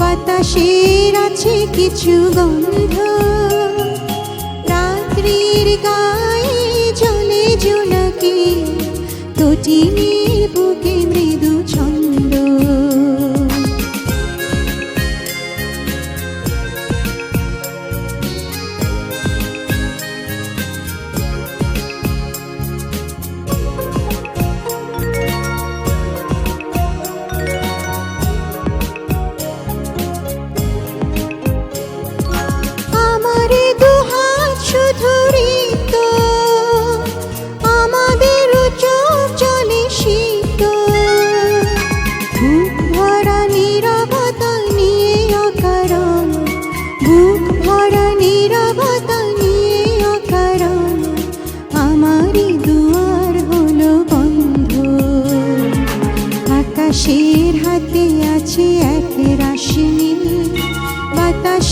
বাতাসের আছে কিছু গন্ধ। রাত্রির গায়ে জলে জোনাকি তটিনীর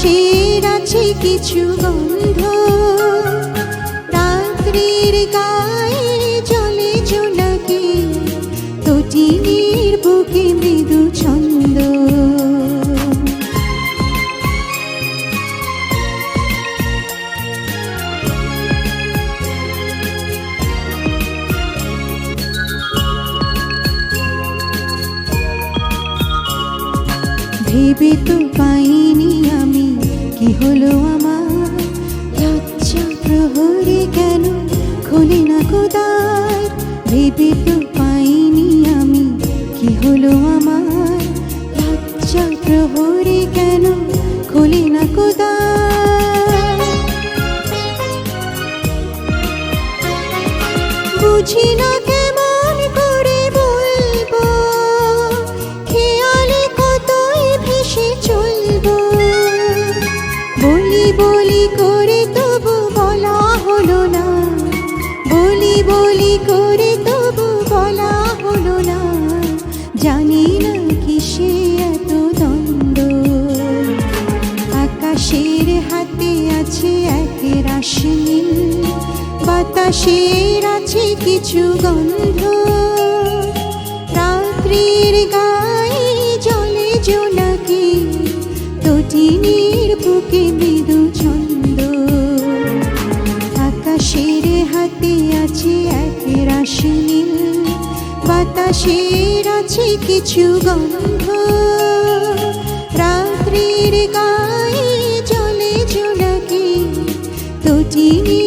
বাতাসের আছে কিছু গন্ধ রাত্রির গায়ে জলে জোনাকি তটিনীর বুকে মৃদু ছন্দ। ভেবে তো পাইনি কোদার ভেবে তো পাইনি আমি। কি হলো আমার? লজ্জা প্রহরে কেন খোলে না কোদার বুঝি না কেমন করে তবু বলা হলো না। জানি না কিসে এত দ্বন্দ্ব। আকাশের হাতে আছে এক রাশ। বাতাসের আছে কিছু গন্ধ। রাত্রির গায়ে জলে জোনাকি। তটিনীর বুকে মৃদু মাটিতে আছে এক রাশি। নীল বাতাসের আছে কিছু গন্ধ। রাত্রির গায়ে জলে জোনাকি তো চিনি